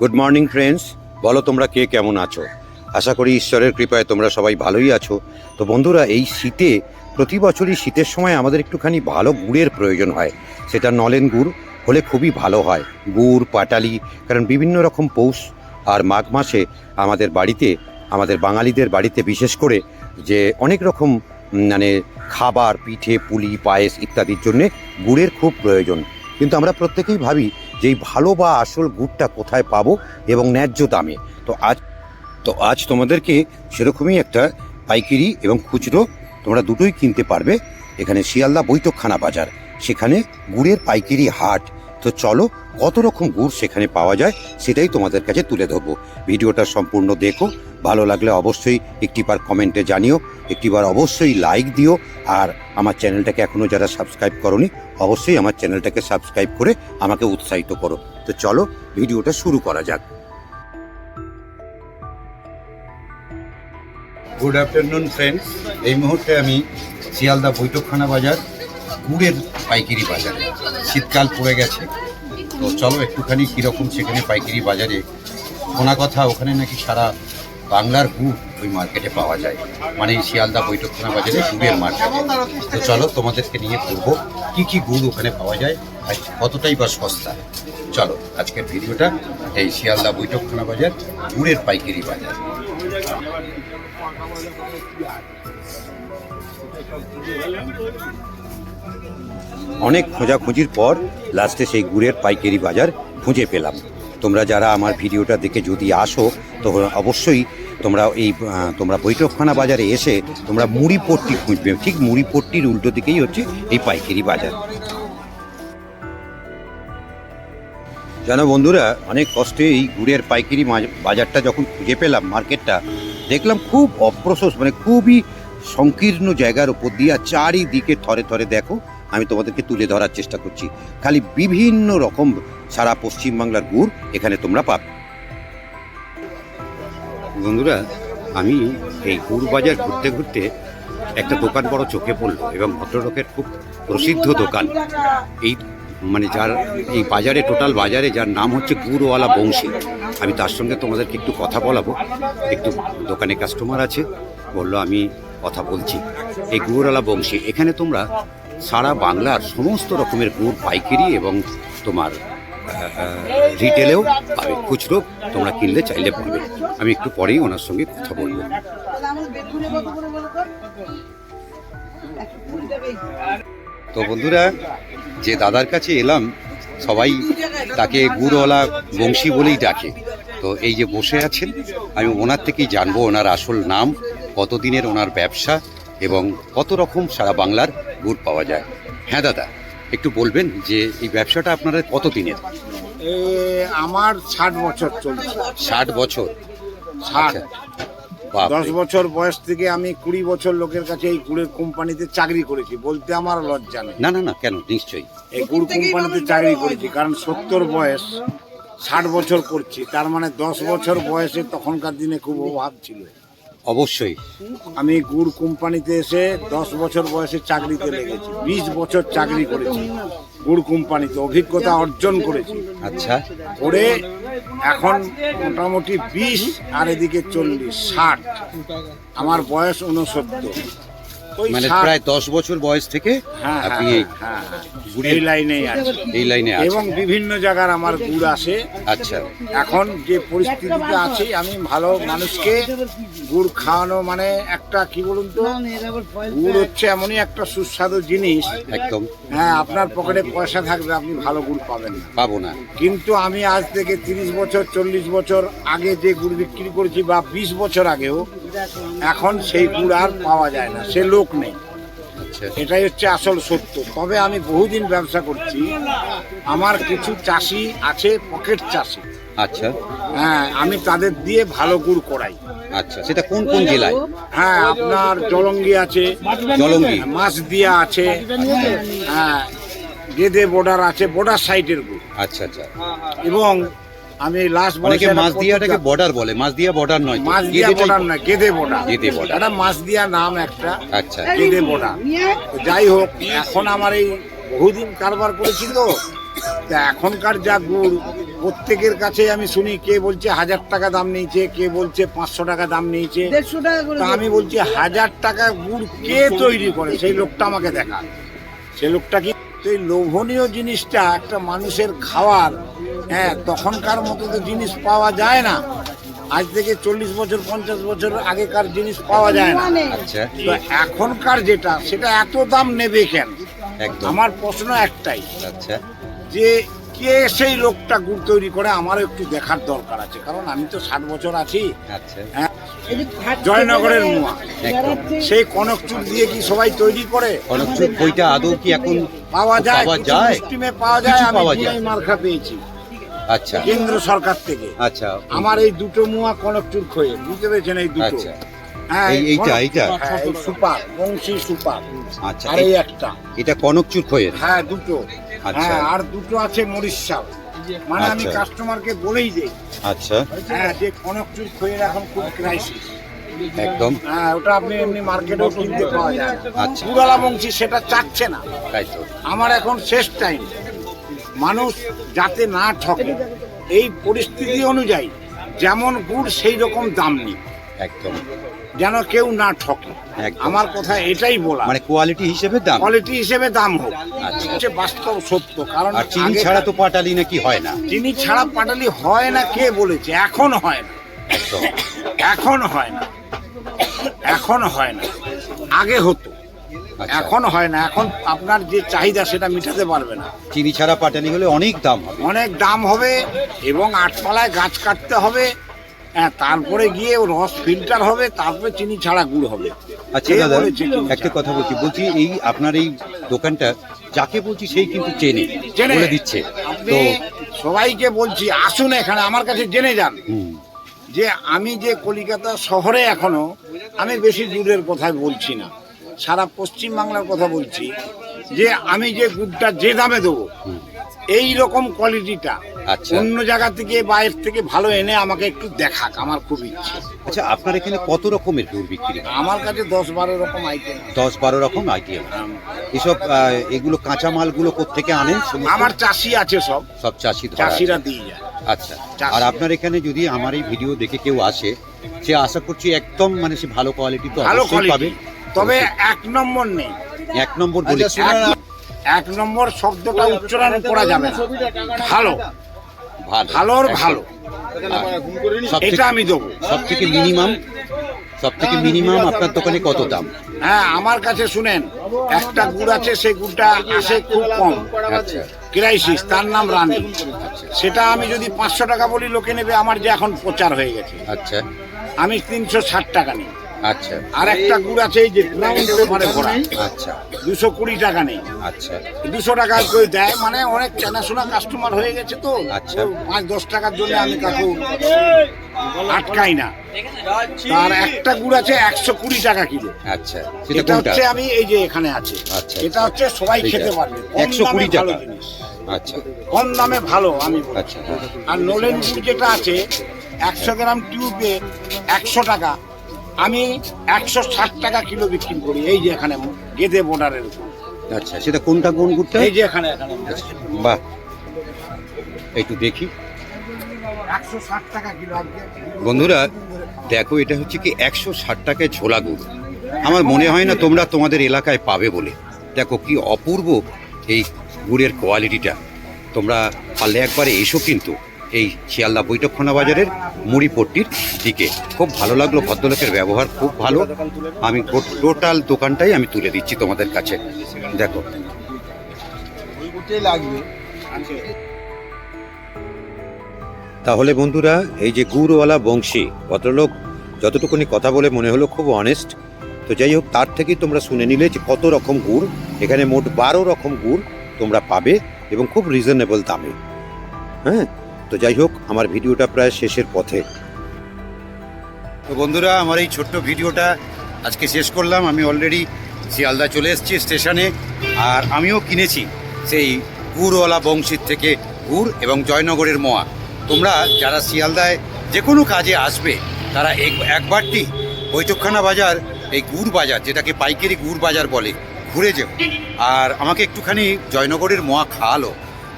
Good morning friends বলো তোমরা কে কেমন আছো? আশা করি ঈশ্বরের কৃপায় তোমরা সবাই ভালোই আছো। তো বন্ধুরা, এই শীতে, প্রতি বছরই শীতের সময় আমাদের একটুখানি ভালো গুড়ের প্রয়োজন হয়। সেটা নলেন গুড় হলে খুবই ভালো হয়। গুড়, পাটালি, কারণ বিভিন্ন রকম পৌষ আর মাঘ মাসে আমাদের বাড়িতে, আমাদের বাঙালিদের বাড়িতে বিশেষ করে যে অনেক রকম মানে খাবার, পিঠে, পুলি, পায়েস ইত্যাদির জন্যে গুড়ের খুব প্রয়োজন। কিন্তু আমরা প্রত্যেকেই ভাবি যে এই ভালো বা আসল গুড়টা কোথায় পাবো এবং ন্যায্য দামে। তো আজ তো আজ তোমাদেরকে সেরকমই একটা পাইকারি এবং খুচরো তোমরা দুটোই কিনতে পারবে। এখানে শিয়ালদা বৈঠকখানা বাজার, সেখানে গুড়ের পাইকারি হাট। তো চলো, কত রকম গুড় সেখানে পাওয়া যায় সেটাই তোমাদের কাছে তুলে ধরবো। ভিডিওটা সম্পূর্ণ দেখো, ভালো লাগলে অবশ্যই একটিবার কমেন্টে জানিও, একটিবার অবশ্যই লাইক দিও, আর আমার চ্যানেলটাকে এখনও যারা সাবস্ক্রাইব করনি, অবশ্যই আমার চ্যানেলটাকে সাবস্ক্রাইব করে আমাকে উৎসাহিত করো। তো চলো, ভিডিওটা শুরু করা যাক। গুড আফটারনুন ফ্রেন্ডস এই মুহূর্তে আমি শিয়ালদা বৈঠকখানা বাজার গুড়ের পাইকারি বাজার। শীতকাল পড়ে গেছে। তো চলো একটুখানি কীরকম সেখানে পাইকারি বাজারে। শোনা কথা, ওখানে নাকি সারা বাংলার গুড় ওই মার্কেটে পাওয়া যায়। মানে এই শিয়ালদা বৈঠকখানা বাজারে গুড়ের মার্কেটে। তো চলো তোমাদেরকে নিয়ে ঘুরবো, কী কী গুড় ওখানে পাওয়া যায় আর কতটাই বা সস্তা। চলো, আজকের ভিডিওটা এই শিয়ালদা বৈঠকখানা বাজার, গুড়ের পাইকারি বাজার। অনেক খোঁজাখুঁজির পর লাস্টে সেই গুড়ের পাইকারি বাজার খুঁজে পেলাম। তোমরা যারা আমার ভিডিওটা দেখে যদি আসো, তো অবশ্যই তোমরা এই তোমরা বৈঠকখানা বাজারে এসে তোমরা মুড়ি পট্টি খুঁজবে। ঠিক মুড়িপট্টির উল্টো দিকেই হচ্ছে এই পাইকারি বাজার। জানো বন্ধুরা, অনেক কষ্টে এই গুড়ের পাইকারি বাজারটা যখন খুঁজে পেলাম মার্কেটটা, দেখলাম খুব অপ্রশস্ত মানে খুবই সংকীর্ণ জায়গার উপর দিয়ে চারিদিকে থরে থরে দেখো আমি তোমাদেরকে তুলে ধরার চেষ্টা করছি। খালি বিভিন্ন রকম সারা পশ্চিমবাংলার গুড় এখানে তোমরা পাবে। বন্ধুরা, আমি এই গুড় বাজার ঘুরতে ঘুরতে একটা দোকান বড় চোখে পড়ল এবং ভদ্রলোকের খুব প্রসিদ্ধ দোকান। এই মানে যার এই বাজারে, টোটাল বাজারে যার নাম হচ্ছে গুড়ওয়ালা বংশী। আমি তার সঙ্গে তোমাদেরকে একটু কথা বলাবো। একটু দোকানে কাস্টমার আছে, বলল আমি কথা বলছি। এই গুড়ওয়ালা বংশী, এখানে তোমরা সারা বাংলার সমস্ত রকমের গুড়, পাইকারি এবং তোমার রিটেলেও পাবে। খুচরো তোমরা কিনলে চাইলে পাবে। আমি একটু পরেই ওনার সঙ্গে কথা বলব। তো বন্ধুরা, যে দাদার কাছে এলাম, সবাই তাকে গুড়ওয়ালা বংশী বলেই ডাকে। তো এই যে বসে আছেন, আমি ওনার থেকেই জানব ওনার আসল নাম, কতদিনের ওনার ব্যবসা এবং কত রকম সারা বাংলার গুড় পাওয়া যায়। হ্যাঁ দাদা একটু বলবেন যে এই ব্যবসাটা আপনারা কত দিনের আমার ষাট বছর চলছে। ষাট বছর? ষাট। আচ্ছা। দশ বছর বয়স থেকে আমি কুড়ি বছর লোকের কাছে এই গুড়ের কোম্পানিতে চাকরি করেছি বলতে আমার লজ্জা নেই। না না না কেন? নিশ্চয়ই। এই গুড় কোম্পানিতে চাকরি করেছি কারণ সত্তর বয়স ষাট বছর করছি তার মানে দশ বছর বয়সে তখনকার দিনে খুব অভাব ছিল। অবশ্যই। আমি গুড় কোম্পানিতে এসে দশ বছর বয়সে চাকরিতে লেগেছি বিশ বছর চাকরি করেছি। গুড় কোম্পানিতে অভিজ্ঞতা অর্জন করেছি। আচ্ছা। করে এখন মোটামুটি বিশ আর এদিকে চল্লিশ ষাট। আমার বয়স উনসত্তর ওই মানে প্রায় দশ বছর বয়স থেকে হ্যাঁ আপনি হ্যাঁ এই হ্যাঁ। এই লাইনেই আছে। এই লাইনে এবং বিভিন্ন জায়গার আমার গুড় আসে। আচ্ছা। এখন যে পরিস্থিতিতে আছি আমি ভালো মানুষকে গুড় খাওয়ানো মানে একটা কি বলুন তো গুড় হচ্ছে এমনই একটা সুস্বাদু জিনিস। একদম। হ্যাঁ আপনার পকেটে পয়সা থাকবে আপনি ভালো গুড় পাবেন না। পাবো না। কিন্তু আমি আজ থেকে তিরিশ বছর চল্লিশ বছর আগে যে গুড় বিক্রি করেছি বা বিশ বছর আগেও এখন সেই গুড় আর পাওয়া যায় না সে লোক নেই। আচ্ছা এটাই হচ্ছে আসল সত্য। তবে আমি বহুদিন ব্যবসা করছি আমার কিছু চাষি আছে পকেট চাষি। আচ্ছা। হ্যাঁ আমি তাদের দিয়ে ভালো গুড় করাই। আচ্ছা সেটা কোন কোন জেলায়? হ্যাঁ আপনার জলঙ্গি আছে জলঙ্গি। মাছ দিয়া আছে হ্যাঁ গেদে বর্ডার আছে বর্ডার সাইডের গুড়। আচ্ছা আচ্ছা। এবং আমি লাস্ট অনেকে মাছ দিয়াটাকে বর্ডার বলে। মাছ দিয়া বর্ডার নয়। মাছ দিয়া বর্ডার না গেদে বর্ডার গেদে border। এটা মাছ দিয়া নাম একটা আচ্ছা। গেদে বর্ডার যাই হোক এখন আমার এই বহুদিন কারবার করেছি তো। তা এখনকার যা গুড় প্রত্যেকের কাছে আমি শুনি কে বলছে হাজার টাকা দাম নিয়েছে কে বলছে পাঁচশো টাকা দাম নিয়েছে। তা আমি বলছি হাজার টাকা গুড় কে তৈরি করে? সেই লোকটা আমাকে দেখা সেই লোকটা কি তো এই লোভনীয় জিনিসটা একটা মানুষের খাওয়ার হ্যাঁ তখনকার মতো তো জিনিস পাওয়া যায় না। আজ থেকে চল্লিশ বছর পঞ্চাশ বছর আগেকার জিনিস পাওয়া যায় না। আচ্ছা। তো এখনকার যেটা সেটা এত দাম নেবে কেন? একদম। আমার প্রশ্ন একটাই। আচ্ছা। যে কে সেই লোকটা গুড় তৈরি করে আমারও একটু দেখার দরকার আছে। কারণ আমি তো ষাট বছর আছি। আচ্ছা। হ্যাঁ জয়নগরের মোয়া। সেই কনক চুল দিয়ে কি সবাই তৈরি করে? কনক কনকচুর বইটা আদৌ কি এখন পাওয়া যায় পাওয়া যায়? পাওয়া যায় আমি মার্কা পেয়েছি। আচ্ছা। কেন্দ্র সরকার থেকে। আচ্ছা। আমার এই দুটো মুয়া কনক চুল খয়ে বুঝতে পেরেছেন এই দুটো? আচ্ছা। এই- এইটা, এইটা? Super Banshi super. আচ্ছা আর এই- এই একটা। এটা হ্যাঁ দুটো। আচ্ছা। হ্যাঁ আর দুটো আছে মানে আমি আচ্ছা। কাস্টমারকে বলেই দিই। আচ্ছা। হ্যাঁ যে কনক চুল খয়ের এখন খুব ক্রাইসিস একদম। হ্যাঁ ওটা আপনি এমনি মার্কেটেও কিনতে পাওয়া যায় আচ্ছা। পুরালা বংশী সেটা চাচ্ছে না। তাই তো। আমার এখন শেষ টাইম মানুষ যাতে না ঠকে এই পরিস্থিতি অনুযায়ী যেমন গুড় সেই রকম দাম নেই। একদম। যেন কেউ না ঠকে। আমার কথা এটাই বলা। মানে কোয়ালিটি হিসেবে দাম? কোয়ালিটি হিসেবে দাম হোক। আচ্ছা। হচ্ছে বাস্তব সত্য কারণ চিনি ছাড়া তো পাটালি নাকি হয় না? চিনি ছাড়া পাটালি হয় না কে বলেছে? এখন হয় না। একদম। এখন হয় না। এখন হয় না। আগে হতো। এখন হয় না এখন আপনার যে চাহিদা সেটা মিটাতে পারবে না। চিনি ছাড়া পাটালি হলে অনেক দাম হবে। অনেক দাম হবে এবং আটপালায় গাছ কাটতে হবে হ্যাঁ, তারপরে গিয়ে রস ফিল্টার হবে তারপরে চিনি ছাড়া গুড় হবে। আচ্ছা দাদা একটা কথা বলছি বলছি এই আপনার এই দোকানটা যাকে বলছি সেই কিন্তু চেনে বলে দিচ্ছে। আপনি তো সবাইকে বলছি আসুন এখানে আমার কাছে জেনে যান। যে আমি যে কলিকাতা শহরে এখনও আমি বেশি দূরের কথায় বলছি না। সারা পশ্চিম বাংলার কথা বলছি যে আমি যে গুড়টা যে দামে দেবো এই রকম কোয়ালিটিটা আচ্ছা। অন্য জায়গা থেকে বাইরের থেকে ভালো এনে আমাকে একটু দেখাক আমার খুব ইচ্ছে। আচ্ছা আপনার এখানে কত রকমের গুড় বিক্রি? আমার কাছে দশ বারো রকম আইটেম দশ বারো রকম আইটেম এসব এগুলো কাঁচা মালগুলো কোথেকে আনেন? আমার চাষি আছে সব। সব চাষি চাষিরা দিয়ে যায়। আচ্ছা আর আপনার এখানে যদি আমার এই ভিডিও দেখে কেউ আসে সে আশা করছি একদম মানে সে ভালো কোয়ালিটি তো ভালো অবশ্যই পাবে। তবে এক নম্বর নেই। এক নম্বর বলে। এক- এক নম্বর শব্দটা উচ্চারণ করা যাবে না। ভালো। ভালো। ভালোর ভালো। সব এটা আমি দেবো। সব থেকে মিনিমাম সব থেকে মিনিমাম আপনার দোকানে কত দাম? হ্যাঁ আমার কাছে শুনেন একটা গুড় আছে সেই গুড়টা আসে খুব কম। আচ্ছা। ক্রাইসিস তার নাম রানী। সেটা আমি যদি পাঁচশো টাকা বলি লোকে নেবে আমার যে এখন প্রচার হয়ে গেছে। আচ্ছা। আমি তিনশো ষাট টাকা নিই। আচ্ছা। আর একটা গুড় আছে এই যে ব্রাউন পেপারে ভরা। আচ্ছা। দুশো কুড়ি টাকা নেই। আচ্ছা। দুশো টাকা করে দেয় মানে অনেক চেনাশোনা কাস্টমার হয়ে গেছে তো। আচ্ছা। পাঁচ দশ টাকার জন্য আমি কাকু আটকাই না। তার একটা গুড় আছে একশো কুড়ি টাকা কিলো। আচ্ছা সেটা এটা হচ্ছে আমি এই যে এখানে আছে। আচ্ছা, এটা হচ্ছে সবাই খেতে পারবে। 120 দামে টাকা। আচ্ছা। কম দামে ভালো আমি আচ্ছা হ্যাঁ। আর নোলেন গুড় যেটা আছে একশো গ্রাম টিউবে একশো টাকা। আমি একশো ষাট টাকা কিলো বিক্রি করি এই যে এখানে গেদে বর্ডারের উপর। আচ্ছা সেটা কোনটা কোন গুড়টা? এই যে এখানে এখানে আচ্ছা, বাহ। একটু দেখি। বন্ধুরা দেখো এটা হচ্ছে কি একশো ষাট টাকায় ছোলা গুড়। আমার মনে হয় না তোমরা তোমাদের এলাকায় পাবে বলে। দেখো কি অপূর্ব এই গুড়ের কোয়ালিটিটা তোমরা পারলে একবারে এসো কিন্তু। এই শিয়ালদা বৈঠকখানা বাজারের মুড়িপট্টির দিকে। খুব ভালো লাগল, ভদ্রলোকের ব্যবহার খুব ভালো। আমি টোটাল দোকানটাই আমি তুলে দিচ্ছি তোমাদের কাছে। দেখো। তাহলে বন্ধুরা, এই যে গুড়ওয়ালা বংশী, ভদ্রলোক যতটুকুনি কথা বলে মনে হলো খুব অনেস্ট তো যাই হোক, তার থেকেই তোমরা শুনে নিলে যে কত রকম গুড়, এখানে মোট বারো রকম গুড় তোমরা পাবে এবং খুব রিজনেবল দামে। হ্যাঁ? তো যাই হোক, আমার ভিডিওটা প্রায় শেষের পথে। তো বন্ধুরা, আমার এই ছোট্ট ভিডিওটা আজকে শেষ করলাম। আমি অলরেডি শিয়ালদা চলে এসেছি স্টেশনে, আর আমিও কিনেছি সেই গুড়ওয়ালা বংশীর থেকে গুড় এবং জয়নগরের মোয়া। তোমরা যারা শিয়ালদায় যে কোনো কাজে আসবে, তারা এক- একবারটি বৈঠকখানা বাজার, এই গুড় বাজার, যেটাকে পাইকারি গুড় বাজার বলে, ঘুরে যেও। আর আমাকে একটুখানি জয়নগরের মোয়া খাওয়ালো।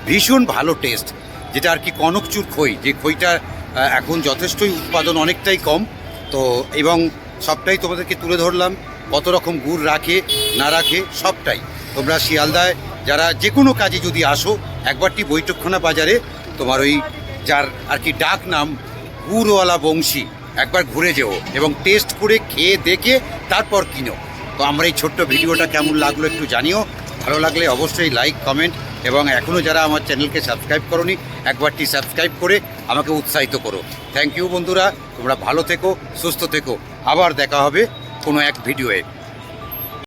ভীষণ ভালো টেস্ট যেটা আর কি কনকচুর খই, যে খইটা এখন যথেষ্টই উৎপাদন অনেকটাই কম। তো এবং সবটাই তোমাদেরকে তুলে ধরলাম, কত রকম গুড় রাখে, না রাখে, সবটাই। তোমরা শিয়ালদায় যারা যে কোনো কাজে যদি আসো, একবারটি বৈঠকখানা বাজারে, তোমার ওই যার আর কি ডাক নাম, গুড়ওয়ালা বংশী, একবার ঘুরে যেও এবং টেস্ট করে খেয়ে দেখে তারপর কিনো। তো আমরা এই ছোট্ট ভিডিওটা কেমন লাগল একটু জানিও। ভালো লাগলে অবশ্যই লাইক, কমেন্ট এবং এখনও যারা আমার চ্যানেলকে সাবস্ক্রাইব করনি, একবারটি সাবস্ক্রাইব করে আমাকে উৎসাহিত করো। থ্যাংক ইউ বন্ধুরা, তোমরা ভালো থেকো, সুস্থ থেকো। আবার দেখা হবে কোনো এক ভিডিওয়ে।